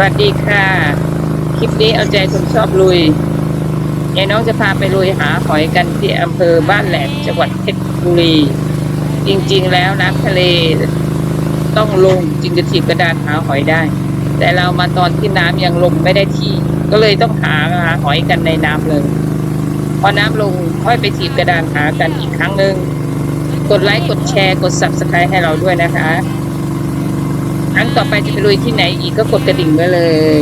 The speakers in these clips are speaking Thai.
วัสดีค่ะ คลิปนี้เอาใจคนชอบลุยยายน้องจะพาไปลุยหาหอยกันที่อำเภอบ้านแหลมจังหวัดเพชรบุรี จริงๆแล้วน้ำทะเลต้องลงจึงจะถีบกระดานหาหอยได้ แต่เรามาตอนที่น้ำยังลงไม่ได้ที่ ก็เลยต้องหาหาหอยกันในน้ำเลย พอน้ำลงค่อยไปถีบกระดานหากันอีกครั้งหนึ่งกดไลค์กดแชร์กด subscribe ให้เราด้วยนะคะ ครั้งต่อไปจะไปลุยที่ไหนอีกก็กดกระดิ่งไว้เลย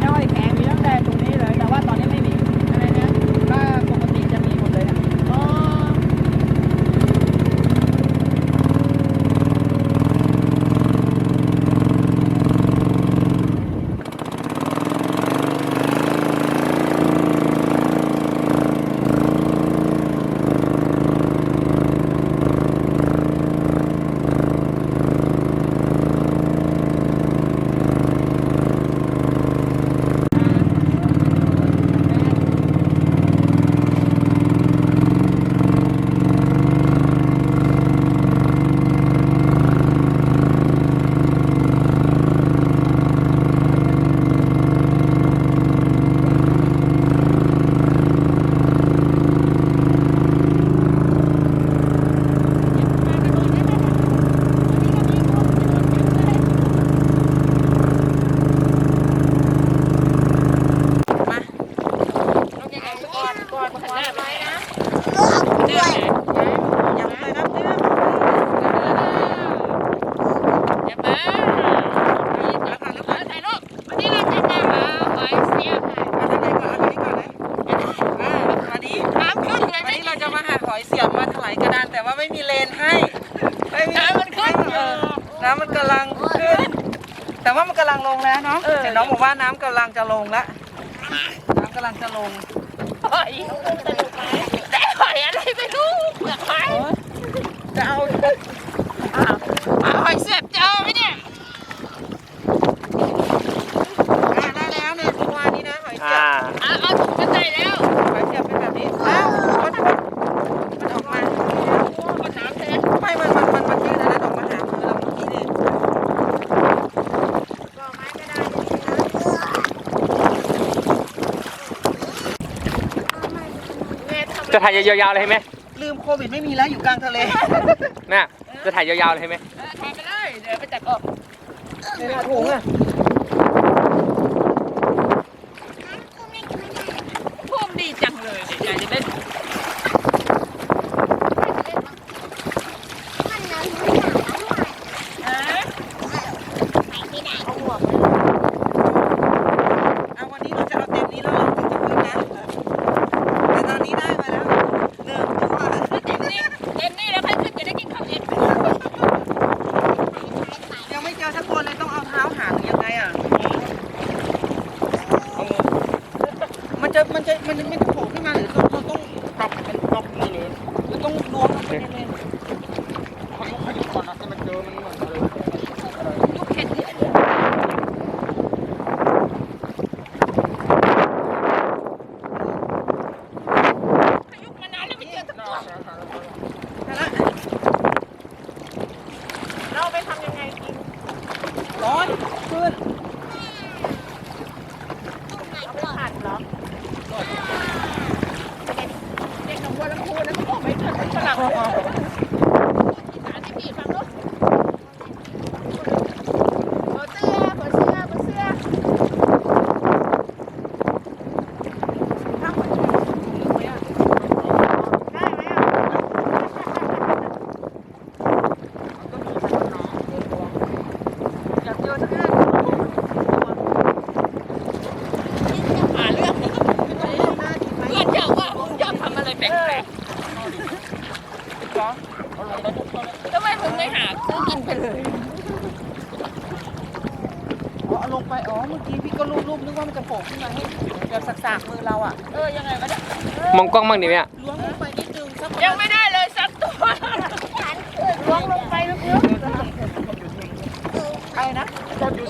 แล้วไอ้แข็งมีตั้งแต่ตรงนี้เลย แต่ว่าตอนนี้ไม่มีอะไรนะก็ปกติจะมีหมดเลยนะอ๋อ ก่อนก่อนก่อนไปนะ ยังไม่เลยนะเจ้า อย่ามาถ่ายรูปวันนี้เราจะมาหาหอยเสียบ อันไหนก่อนอันนี้ก่อนนะอ่าวันนี้ น้ำขึ้นเลย วัน นะ นี้เราจะมาหาหอยเสียบมาถลายกระดานแต่ว่าไม่มีเลนให้ไม่มี น้ำมันขึ้นอ เอยู่ อ น้ำมันกำลังขึ้น แต่ว่ามันกำลังลงแล้วเนาะแต่น้องบอกว่าน้ำกำลังจะลงแล้วน้ำกำลังจะลงหอยแต่หอยอะไรไม่รู้เปลือกหอยจะเอา หาหอยเสียบเจอไหมเนี่ย อ่าได้แล้วเนี่ยเมื่อวานนี้นะหอยเสียบ อะเอาถุงมาใส่แล้ว หอยเสียบเป็นแบบนี้อ้าวมันมันออกมา กดน้ำใช่ไหม ไม่มันมันมันมันยืดอันนั้นออกมาหามือเราเมื่อกี้นี่ จะถ่ายยาวๆเลยใช่ไหมลืมโควิดไม่มีแล้วอยู่กลางทะเล น่ะจะถ่ายยาวๆเลยใช่ไหมเออถ่ายไปเลย เดี๋ยวไปจัดออก ในหน้าถุงอะ พุ่มดีจังเลยเดี๋ยวจะเล่น เอาวันนี้เราจะเอาเต็มนี้แล้วเราถึงจะขึ้นนะแต่ตอนนี้ได้มาแล้วเริ่มตัว เต็มนี่เต็มนี่แล้วค่อยขึ้นจะได้กินข้าวเย็น ยังไม่เจอสักคนเลยต้องเอาเท้าหางยังไงอะมันจะมันจะมันจะไม่โผล่ขึ้นมาหรือเราเราต้องปรับเป็นปรับนี่เลยเราต้องล้วงลงไปในเลน ลูกเข็ดเนี่ยพายุมานานแล้วไม่เจอสักตัว เราไปทำยังไงกินร้อนขึ้น เด็กหนองบัวลำพูนะเขาบอกไม่เจอฝรั่งอีสานที่พี่ฟังลูกขอเสื้อขอเสื้อขอเสื้อ อยากเจอสักห้า หาเรื่องเพื่อนเจ้าว่าผมชอบทำอะไรแปลกๆทำไมผมไม่หาซื้อกินไปเลย อ๋อเอาลงไป อ๋อ เมื่อกี้พี่ก็รูปๆนึกว่ามันจะโผล่ขึ้นมาให้แบบสากๆมือเราอะ เออยังไงวะเนี่ย มองก ล้องบ้างดิเนี่ยล้วงลงไปนิดนึงสักยังไม่ได้เลยสักตัวล้วงลงไปลึกๆอะไรนะจอดอยู่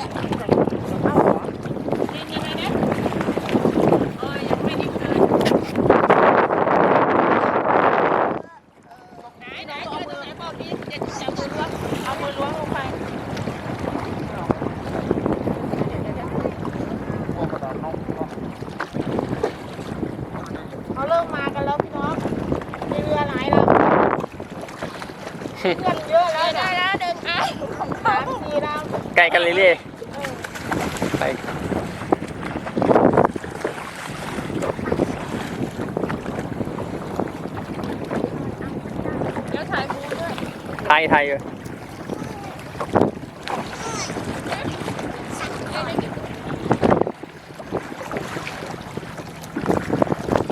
เอ้าเหรอ นี่นี่นี่นี่เออยังไม่นิ่งเลยไหนไหนเจอตรงไหนบอกดิเดี๋ยวจะมือล้วง เอามือล้วงลงไป เขาเริ่มมากันแล้วพี่น้องมีเรือหลายแล้วเพื่อนเยอะแล้ว ได้ เนี่ย แล้วเดินอะ สามสี่ล ไกลกันเรื่อยๆไปเดี๋ยวถ่ายมูด้วยไทยไทยอยู่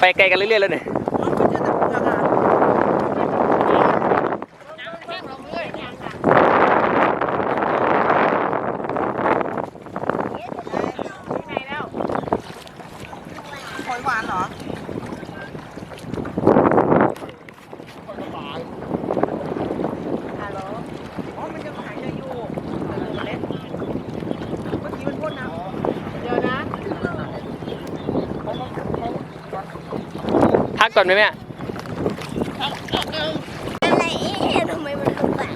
ไปไกลกันเรื่อยๆแล้วเนี่ย น้ำแห้งลงเรื่อยเนี่ยำที่ไหนแล้ว หอยหวานเหรอ ฮัลโหลอ๋อ มันยังหายใจอยู่แต่ตัวเล็ก เมื่อกี้มันพ่นน้ำเดี๋ยวนะพักก่อนไหมแม่อะไรเอ๊ะทำไมมันลำบาก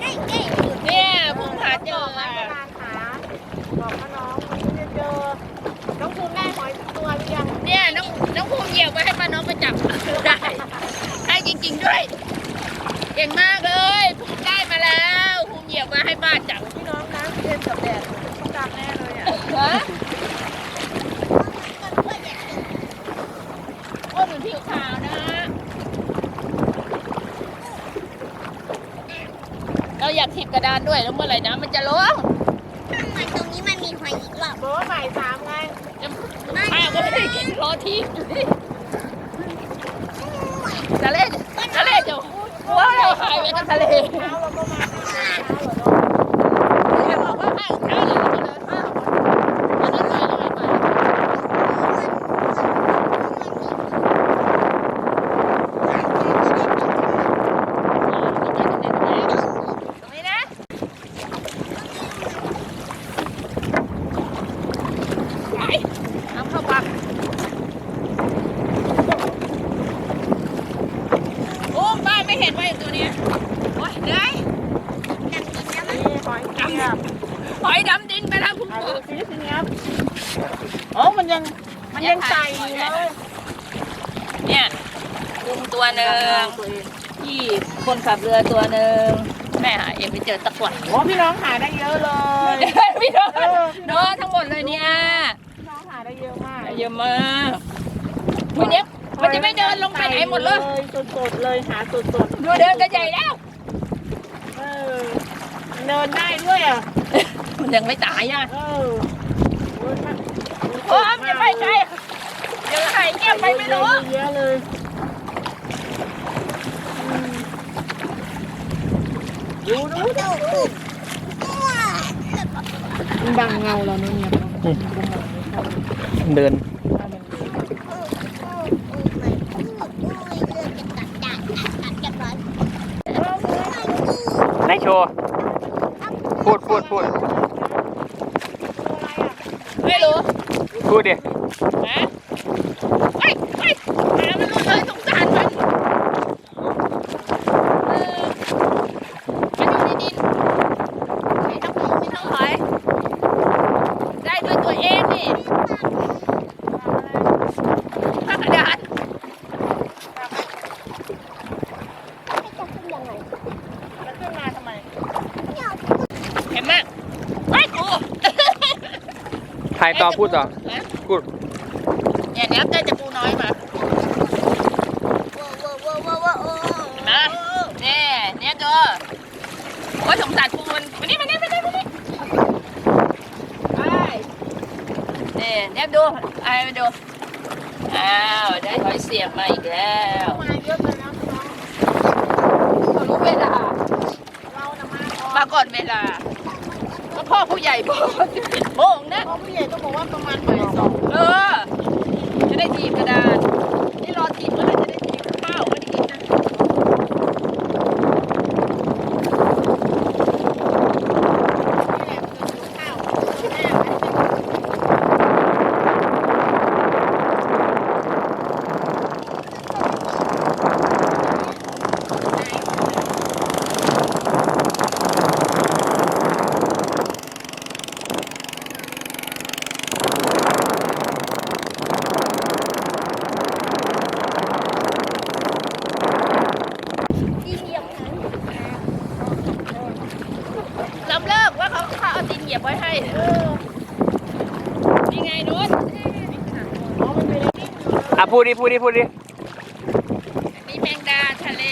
ใกล้ๆอยู่ เนี่ยเพิ่งหาเจอ มา อะ ตลาดหาบอกว่าน้องมันจะเจอ น้องภูมิได้หอยสักตัวหรือยัง เนี่ย น้องภูมิเหยียบไว้ให้ป้าน้องไปจับได้ให้จริง ๆด้วยเก่งมากเลยภูมิได้มาแล้วภูมิเหยียบไว้ให้ป้าจับพี่น้องน้ำเย็นกับแดดต้องดำแน่เลยอะฮะโอ้เหมือนผิวขาวนะ เราอยากถีบกระดานด้วยแล้วเมื่อไหร่น้ำมันจะลงทำไมตรงนี้มันมีหอยอีกหรอบเบอร์ใหม่สามไง ก็ไม่ได้กินรอทีทะเลทะเลจะกลัวเราหายไปกับทะเลเช้าเราก็มาเช้าเหรอ แค่บอกว่าข้าวเช้าเลยก็เลยข้าวอันนั้นเลยแล้วไงไปตรงนี้นะไปน้ำเข้าปากโอ้ป้าไม่เห็นว่าอยู่ตัวเนี้ยโอ้ยเหนื่อย นี่หอยเจี๊ยบ หอยดำดินไปแล้วคุณเอาปู่ดูสิทีเนี้ยอ๋อมันยังมันยังใส่อยู่เลยเนี่ยลุงตัวหนึ่งตัวเองพี่คนขับเรือตัวหนึ่งแม่หาเองไปเจอตะกวัดโอ้พี่น้องหาได้เยอะเลยพี่น้องเออเนาะทั้งหมดเลยเนี่ยพี่น้องหาได้เยอะมากเยอะมากวันนี้มันจะไม่เดินลงไปไหนหมดเลยสดๆเลยหาสดดูเดินกันใหญ่แล้วๆเออเดินได้ด้วยอะ มันยังไม่ตายอะเออโอ้ยมันโอ้มจะไปไกลเดี๋ยวหายเงียบไปไม่รู้เยอะเลยอืมดูดูดูดูมันบังเงาเราเนาะเนี่ยเนาะเดินไหนโชว์พูดพูดพูด ไม่รู้ พู ดดิฮะเฮ้ยเฮ้ยหามันรู้เลยสงสารมันเออมันอยู่ในดินไม่ต้องปูไม่ต้องหอย ได้ด้วยตัวเองนี่ผ้ากระดาษแล้วขึ้นมาทำไมเห็นไหมไอ้ยกู ถ่ายต่อพูดต่อ นะ พูด เนี่ยเนี้ยได้จะปูน้อยมานะเนี่ยเนี่ยเจ อโอ้ยสงสารปูมันมานี่มานี่มานี่มานี่ไปเนี่ยเนี่ยดูไอ้มาดู อ้าว ได้หอยเสียบมาอีกแล้วมาเยอะไปแล้วพี่น้องเขารู้เวลา เราน่ะมาก่อนมาก่อนเวลาก็พ่อผู้ใหญ่บอกว่าสิบเอ็ดโมงนะ เพราะผู้ใหญ่ก็บอกว่าประมาณบ่ายสองเออ จะได้ทีบกระดาน นี่รอทีบเมื่อไหร่จะได้ทีบข้าวไม่ได้กินนะ นี่แหละ ยบไว้ให้ เออ นี่ไงนุช อ๋อมันเป็นอะไรนี่ อะพูดดิพูดดิพูดดินี่แมงดาทะเล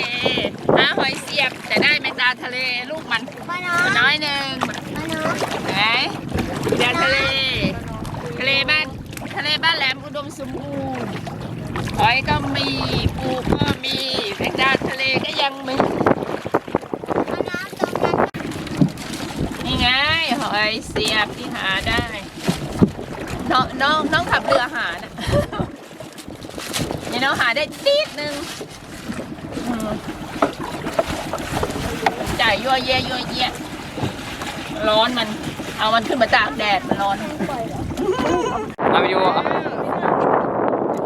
หาหอยเสียบแต่ได้แมงดาทะเลลูกมันมาเนาะตัวน้อยหนึ่งมาเนาะไหนแมงดาทะเล ทะเลบ้านทะเลบ้านแหลมอุดมสมบูรณ์หอยก็มีปูก็มีแมงดาทะเลก็ยังมีมาเนาะตรงนั้นนี่ไงหอยเสียบที่หาได้ น้องน้องน้องขับเรือหานะ นี่น้องหาได้นิดนึงอืมจ่ายยั่วเยะยั่วเยะร้อนมัน เอามันขึ้นมาตากแดดมันร้อนเอาวิดีโออะ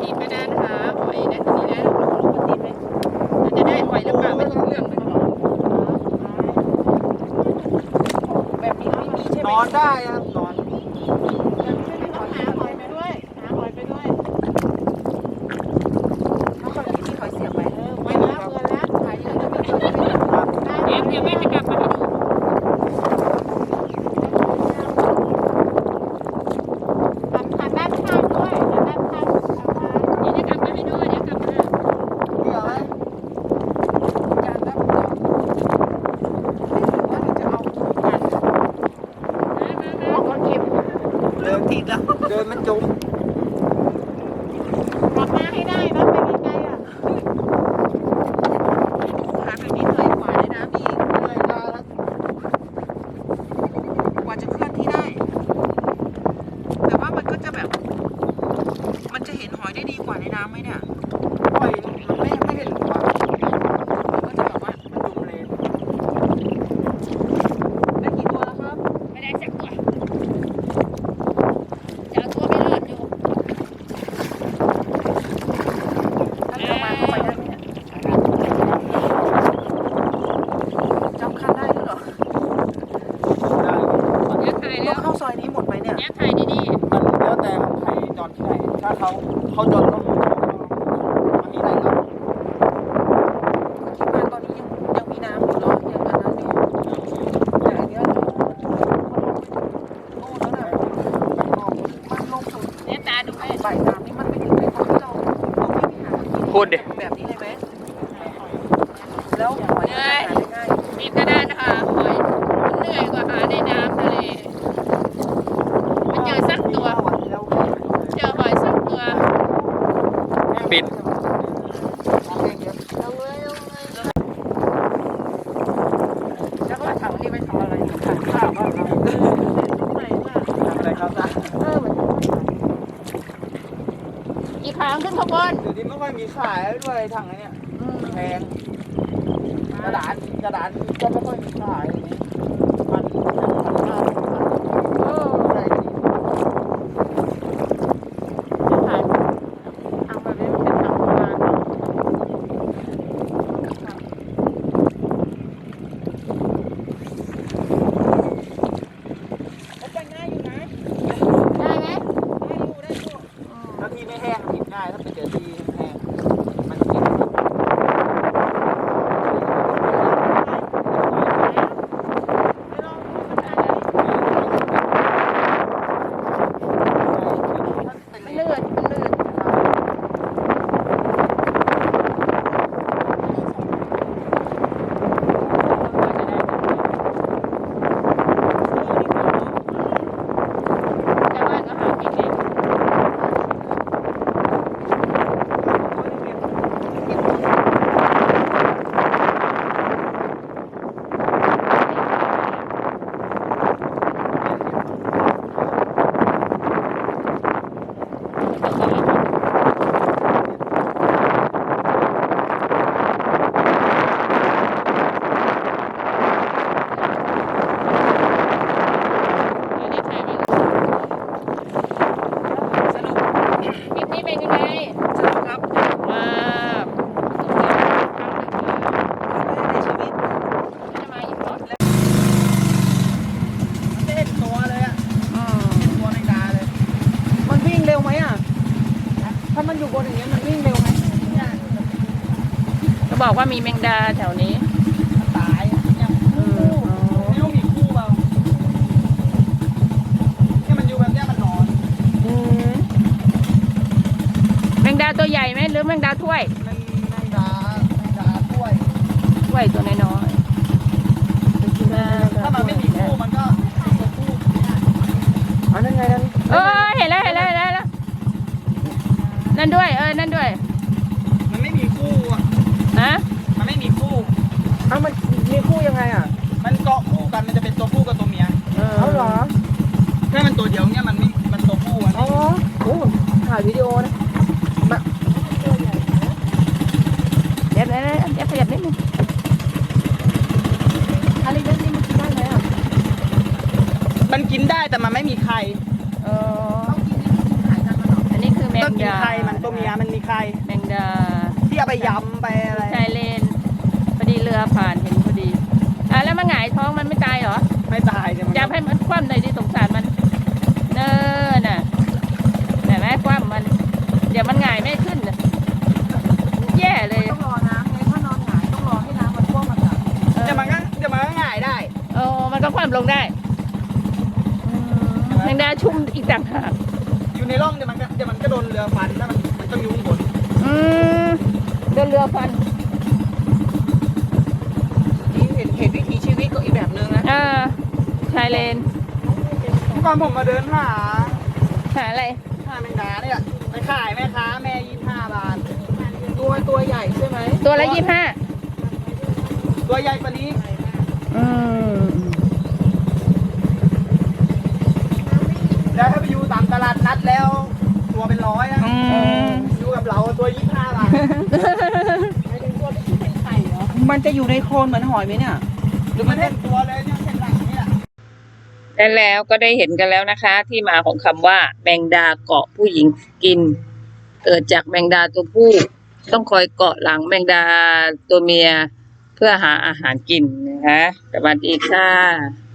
ทีไปด้านหาหอยนะทีนี้นะเราจะได้หอยหรือเปล่าไม่รู้เรื่องเลยแบบนี้ไม่มีใช่ไหมนอนได้ยังนอน ต้องหาหอยไปด้วยหาหอยไปด้วย น้องคนนี้มีหอยเสียบไหม เออไปแล้วเงินแล้วขายเยอะจะไม่กินไม่ได้ได้ เดี๋ยวเดี๋ยวแม่จะกลับมาให้ดู หันหันด้านข้างด้วยหันด้านข้างหันด้านข้าง เดี๋ยวจะกลับมาให้ดูเดี๋ยวกลับมา เดี๋ยวไหมการรับจอบว่าจะเอาการ เอาคนเก็บ เริ่มติดแล้ว เดินมันจม กลับมาให้ได้นะไปไกลๆอะ หาแบบนี้เหนื่อยกว่าเลยนะพี่เหนื่อยกว่าแล้วกว่าจะเคลื่อนที่ได้ แต่ว่ามันก็จะแบบ มันจะเห็นหอยได้ดีกว่าในน้ำไหมเนี่ยหอยมันไม่ไม่เห็นหรอกมันก็จะแบบว่ามันดูเลยได้กี่ตัวแล้วครับ ไม่ได้สักตัวจะเอาตัวไม่รอดอยู่ ถ้าจะมาเข้าไปได้ไหมเนี่ยจำคันได้ด้วยเหรอ เดี๋ยวถ่ายต้แล้องวเข้าซอยนี้หมดไหมเนี่ยเดี๋ยวถ่ายดีมันแล้วแต่ใครจอดที่ไหน ถ้าเขาเขาจอดก็มันมีได้ครับ คิดว่าตอนนี้ยังยังมีน้ำอยู่เนาะยังอันนั้นอยู่แต่อันเนี้ยโอ้แล้วนะมันลงสุด ๆเดี๋ยวตาดูให้ บ่ายสามนี่มันไม่ถึงเลยตอนที่เราเราไม่ไปหากิน พูดดิ แบบนี้เลยไหมแล้วหอยมันจะหาได้ง่าย มีกระดานหาหอยมันเหนื่อยกว่าหาในน้ำทะเลมันเจอสักตัว แล้ว เจอหอยสักตัว ปิดลงเลยลงเลยแล้วก็ถังนี่ไปทำอะไรถังข้าวบ้านเราใหม่มากอะไรครับเออเหมือนกี่ครั้งขึ้นขบวนเดี๋ยวนี้ไม่ค่อยมีขายด้วยถังไอ้เนี่ยแพงกระดาษกระดาษก็ไม่ค่อยมีขาย ว่ามีแมงดาแถวนี้ ตายไม่รู้มีคู่เปล่าเนี่มันอยู่แบบเนี้มันนอนแมงดาตัวใหญ่ไหมหรือแมงดาถ้วยแมงดาแมงดาถ้วย ถ้วยตัวน้อยๆถ้ามันไม่มีคู่มันก็ตัวคู่อันนั้นไงนั้นเออเห็นแล้วเห็นแล้วเห็นแล้วนั่นด้วย เออนั่นด้วย มันไม่มีคู่อะนะ อ้าวมันมีคู่ยังไงอะ มันเกาะคู่กันมันจะเป็นตัวผู้กับตัวเมียเอาเหรอ ถ้ามันตัวเดียวเนี่ยมันไม่มันตัวผู้อะอ๋อโอ้ถ่ายวิดีโอนะเดี๋ยวเดี๋ยวเดี๋ยวขยับนิดนึงอะไรเรื่องนี้มันกินได้ไหมอะมันกินได้แต่มันไม่มีไข่เออต้องกินนี่กินขายกันมาหรออันนี้คือแมก็งกินดาไข่มันตัวเมียมันมีไข่แมงดาที่เอาไปยำไปอะไรชายเลนพอดี เรือผ่านเห็นพอดี อะแล้วมันหงายท้องมันไม่ตายเหรอ ไม่ตายเนี่ยมันจับให้มันคว่ำหน่อยดิสงสารมัน เนินน่ะเห็นไหมคว่ำมัน เดี๋ยวมันหงายไม่ขึ้นน่ะแย่เลย ต้องรอน้ำไงถ้านอนหงายต้องรอให้น้ำมันท่วมมันอะเออเดี๋ยวมันก็เดี๋ยวมันก็ง่ายได้เออมันก็คว่ำลงได้อืมแมงดาชุ่มอีกต่างหากอยู่ในร่องเดี๋ยวมันก็เดี๋ยวมันก็โดนเรือฟันแล้วมันมันต้องอยุ่ข้างบนอืมเดินเรือฟันนี่เห็นเห็นวิถีชีวิตก็ อีกแบบนึงนะอ่าชายเลน เมื่อก่อนผมมาเดินหาหาอะไร หาแมงดาเนี่ยไปขายแม่ค้าแม่ยี่ห้าบาทตัวตัวใหญ่ใช่ไหมตัวละยี่ห้าตัวใหญ่กว่านี้อืมแล้วถ้าไปอยู่ตามตลาดนัดแล้ว ตัวเป็นร้อยอะอืมอยู่กับเราตัวยี่ห้าบาทมันจะอยู่ในโคลนเหมือนหอยไหมเนี่ย หรือมันเล่นตัวเลยเนี่ยเส้นหลังเนี่ย และแล้วก็ได้เห็นกันแล้วนะคะ ที่มาของคำว่า แมงดาเกาะผู้หญิงกิน เกิดจากแมงดาตัวผู้ ต้องคอยเกาะหลังแมงดาตัวเมีย เพื่อหาอาหารกินนะคะสวัสดีค่ะ